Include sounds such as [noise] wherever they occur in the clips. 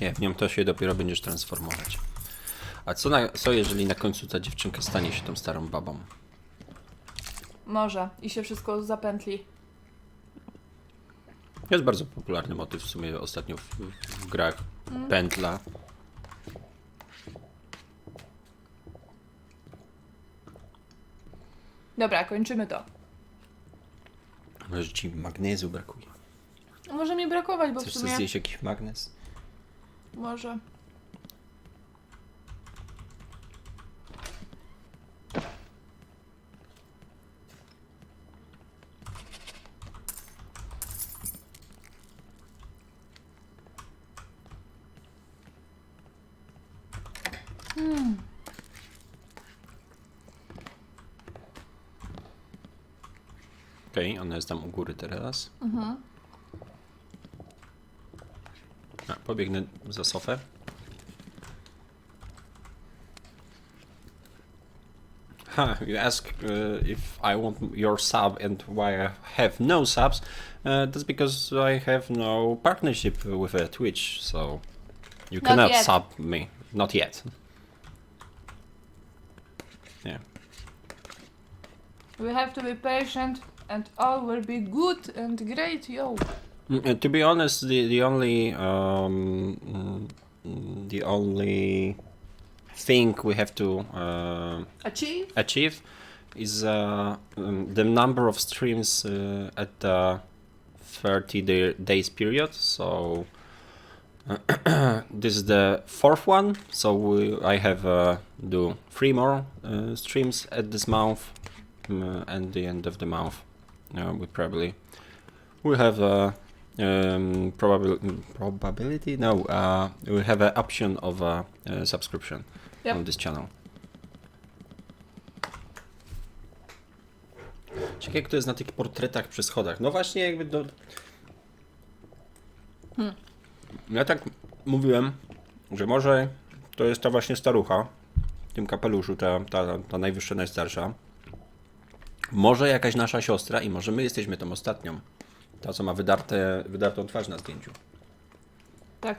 Nie, w nią to się dopiero będziesz transformować. A co, na, co jeżeli na końcu ta dziewczynka stanie się tą starą babą? Może. I się wszystko zapętli. Jest bardzo popularny motyw w sumie ostatnio w, w, w grach. Pętla. Dobra, kończymy to. Może ci magnezu brakuje. Może mi brakować, bo w Chcesz sumie... sobie zjeść jakiś magnez? Może. Okej, ona jest tam u góry teraz. A, pobiegnę za sofę. Ha, you ask uh, if I want your sub and why I have no subs. Uh, that's because I have no partnership with uh, Twitch, so you Not cannot yet. sub me. Not yet. Yeah. We have to be patient and all will be good and great, yo. Mm, uh, to be honest, the the only um, mm, the only thing we have to uh, Achieve? achieve is uh, um, the number of streams uh, at the 30 day- days period. So [clears throat] this is the fourth one. So we, I have uh, do three more uh, streams at this month, um, and the end of the month, uh, we probably we have um, probabil- probability. No, uh, we have an option of a, uh subscription Yep. on this channel. Ciekawe jak to jest na tych portretach przy schodach. No właśnie jakby do... Ja tak mówiłem, że może to jest ta właśnie starucha w tym kapeluszu, ta, ta, ta najwyższa, najstarsza. Może jakaś nasza siostra i może my jesteśmy tą ostatnią. Ta, co ma wydarte, wydartą twarz na zdjęciu. Tak.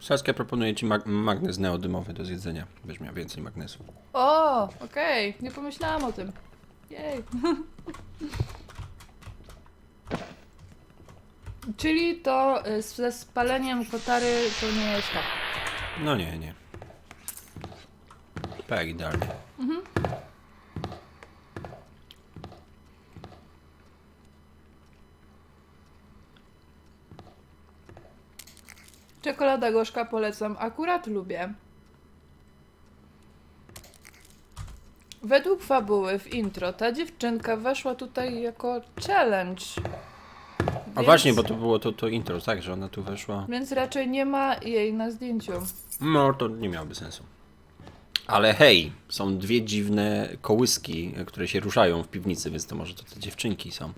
Saskia proponuje Ci mag- magnes neodymowy do zjedzenia. Będziesz miał więcej magnesu. O, okej. Nie pomyślałam o tym. Jej. [laughs] Czyli to y, ze spaleniem kotary to nie jest tak. No nie, nie. Tak, idealnie. Czekolada gorzka polecam, akurat lubię. Według fabuły w intro ta dziewczynka weszła tutaj jako challenge. A Więc- właśnie, bo to było to, to intro, tak, że ona tu weszła. Więc raczej nie ma jej na zdjęciu. No, to nie miałoby sensu. Ale hej, są dwie dziwne kołyski, które się ruszają w piwnicy, więc to może to te dziewczynki są.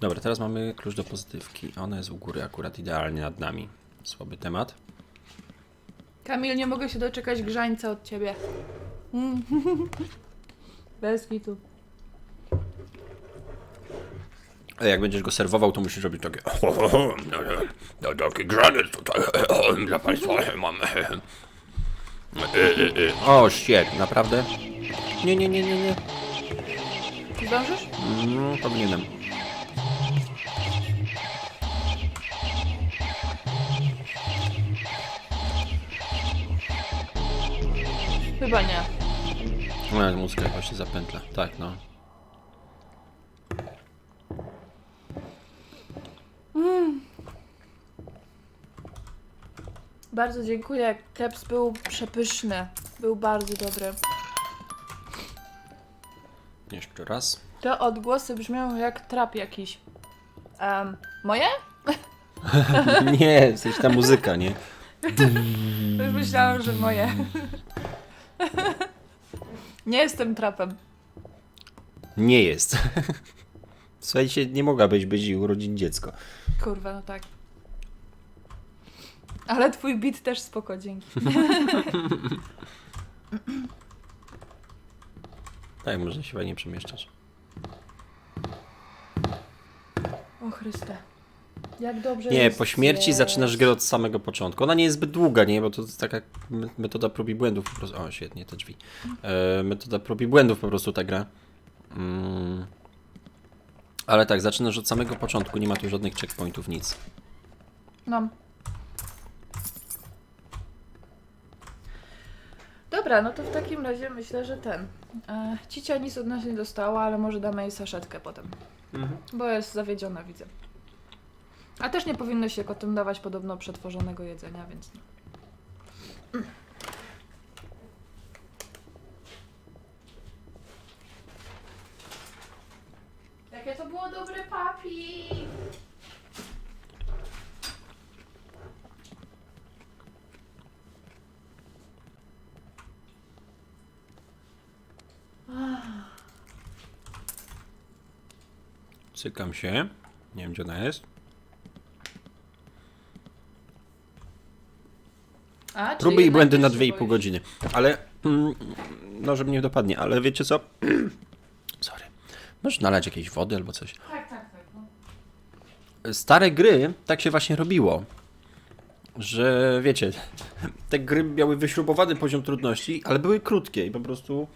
Dobra, teraz mamy klucz do pozytywki. Ona jest u góry akurat idealnie nad nami. Słaby temat. Kamil, nie mogę się doczekać grzańca od ciebie. Mm. [laughs] Bez kitu. Ale jak będziesz go serwował, to musisz robić takie. [laughs] No, taki grzaniec tutaj [laughs] dla Państwa mam. O, shit, naprawdę? Nie, nie, nie, nie, nie. Zdążysz? No, powinienem. Chyba nie. No, jakoś się zapętla. Tak, no. Bardzo dziękuję. Keps był przepyszny. Był bardzo dobry. Jeszcze raz. Te odgłosy brzmią jak trap jakiś. Em, moje? [laughs] Nie, sensie ta muzyka, nie? Już myślałam, że moje. [laughs] Nie jestem trapem. Nie jest. [laughs] Słuchajcie, nie mogłabyś być i urodzić dziecko. Kurwa, no tak. Ale twój beat też spoko, dzięki. Tak, można się fajnie przemieszczać. O Chryste. Jak dobrze Nie, jest po śmierci zjeść. zaczynasz grę od samego początku. Ona nie jest zbyt długa, nie? Bo to jest taka me- metoda prób i błędów po prostu. O, świetnie, te drzwi. E, metoda prób i błędów po prostu ta gra. Mm. Ale tak, zaczynasz od samego początku, nie ma tu żadnych checkpointów, nic. No. Dobra, no to w takim razie myślę, że ten. E, cicia nic od nas nie dostała, ale może damy jej saszetkę potem. Bo jest zawiedziona, widzę. A też nie powinno się kotom dawać podobno przetworzonego jedzenia, więc nie. Jakie to było dobre, papi! Cykam się. Nie wiem, gdzie ona jest. A, czyli Próby i jednak błędy też na się 2,5 boisz. godziny. Ale, mm, no, żeby nie dopadnie, ale wiecie co? [clears throat] Sorry. Możesz nalać jakiejś wody albo coś. Tak, tak, tak. No. stare gry tak się właśnie robiło. Że wiecie, [laughs] te gry miały wyśrubowany poziom trudności, ale były krótkie i po prostu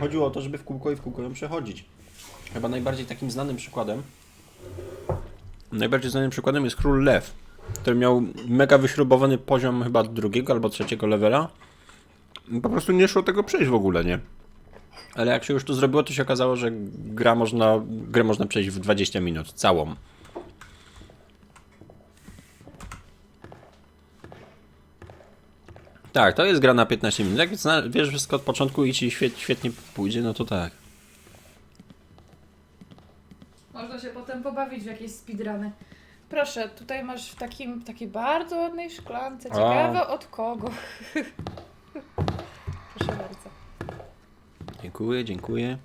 chodziło o to, żeby w kółko i w kółko ją przechodzić. Chyba najbardziej takim znanym przykładem. Najbardziej znanym przykładem jest Król Lew, który miał mega wyśrubowany poziom chyba drugiego albo trzeciego levela. Po prostu nie szło tego przejść w ogóle, nie? Ale jak się już to zrobiło, to się okazało, że gra można, grę można przejść w 20 minut, całą. Tak, to jest gra na 15 minut. Jak wiesz wszystko od początku i ci świet, świetnie pójdzie, no to tak. Można się potem pobawić w jakieś speedruny. Proszę, tutaj masz w takim, w takiej bardzo ładnej szklance. Ciekawe od kogo. [laughs] Proszę bardzo. Dziękuję, dziękuję.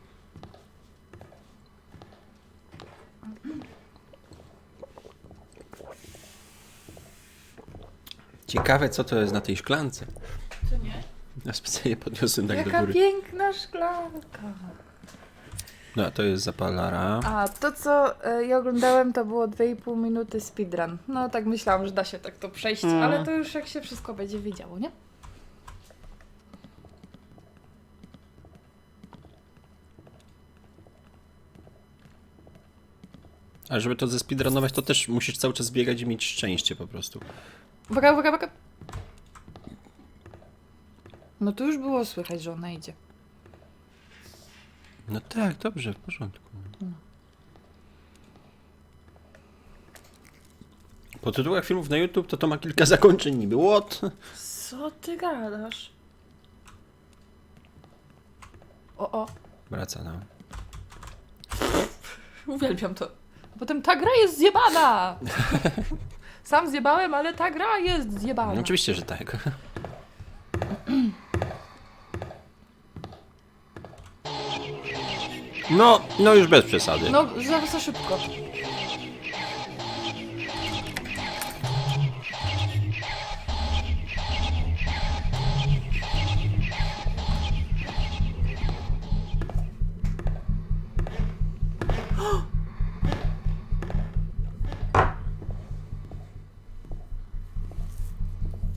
Ciekawe, co to jest na tej szklance. Czy nie? Ja specjalnie podniosłem tak do Jaka góry. piękna szklanka. No, to jest zapalara. A to, co e, ja oglądałem, to było 2,5 minuty speedrun. No tak myślałam, że da się tak to przejść, Mm. ale to już jak się wszystko będzie wiedziało, nie? Ale żeby to zespeedrunować, to też musisz cały czas biegać i mieć szczęście po prostu. Uwaga, uwaga, uwaga. No to już było słychać, że ona idzie. No tak, dobrze, w porządku. Po tytułach filmów na YouTube to to ma kilka zakończeń niby. What? Co ty gadasz? O, o, Wraca nam. [laughs] uwielbiam to. Potem ta gra jest zjebana! [laughs] Sam zjebałem, ale ta gra jest zjebana. No, oczywiście, że tak. No, no już bez przesady. No, za, za szybko. [gasps]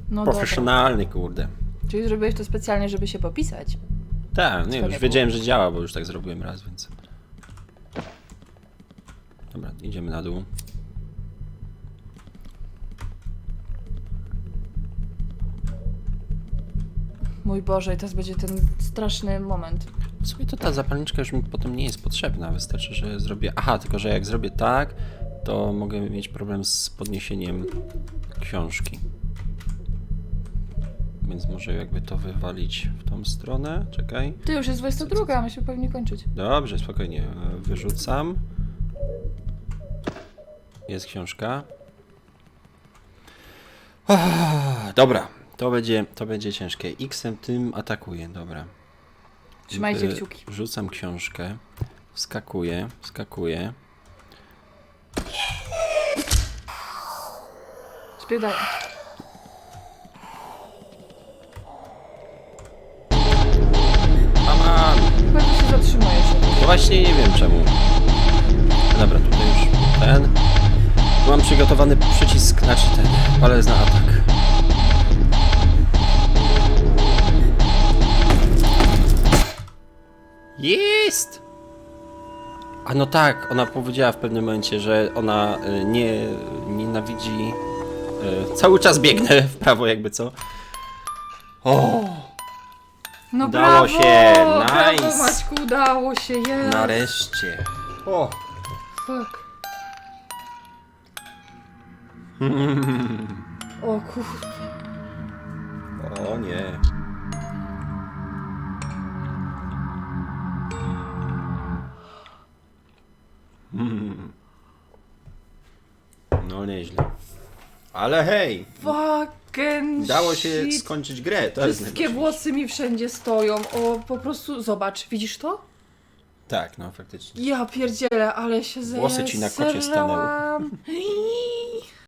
No dobra. Profesjonalny, kurde. Czyli zrobiłeś to specjalnie, żeby się popisać. Tak, nie, już wiedziałem, że działa, bo już tak zrobiłem raz, więc... Dobra, idziemy na dół. Mój Boże, i teraz będzie ten straszny moment. W sumie to ta zapalniczka już mi potem nie jest potrzebna, wystarczy, że zrobię... Aha, tylko że jak zrobię tak, to mogę mieć problem z podniesieniem książki. Więc może jakby to wywalić w tą stronę, czekaj. Ty już jest 22, musimy pewnie kończyć. Dobrze, spokojnie, e, wyrzucam. Jest książka. Ah, dobra, to będzie, to będzie ciężkie. X-em tym atakuję, dobra. Trzymajcie Y, kciuki. Rzucam książkę, wskakuję, wskakuję. Spierdaj. Właśnie nie wiem czemu. Dobra, tutaj już ten. Mam przygotowany przycisk, znaczy ten, palec na atak. Jest! A no tak, ona powiedziała w pewnym momencie, że ona y, nie nienawidzi. y, Cały czas biegnę w prawo, jakby co. O! No Udało brawo, się, brawo nice. Maćku, udało się, jest. Nareszcie. O! Fuck. O kur... O nie. Mm. No nieźle. Ale hej, Fucking dało się skończyć grę. To jest Wszystkie włosy mi wszędzie stoją. O, po prostu, zobacz, widzisz to? Tak, no faktycznie. Ja pierdzielę, ale się Włosy ci na kocie stanęły. zesrałam. [laughs]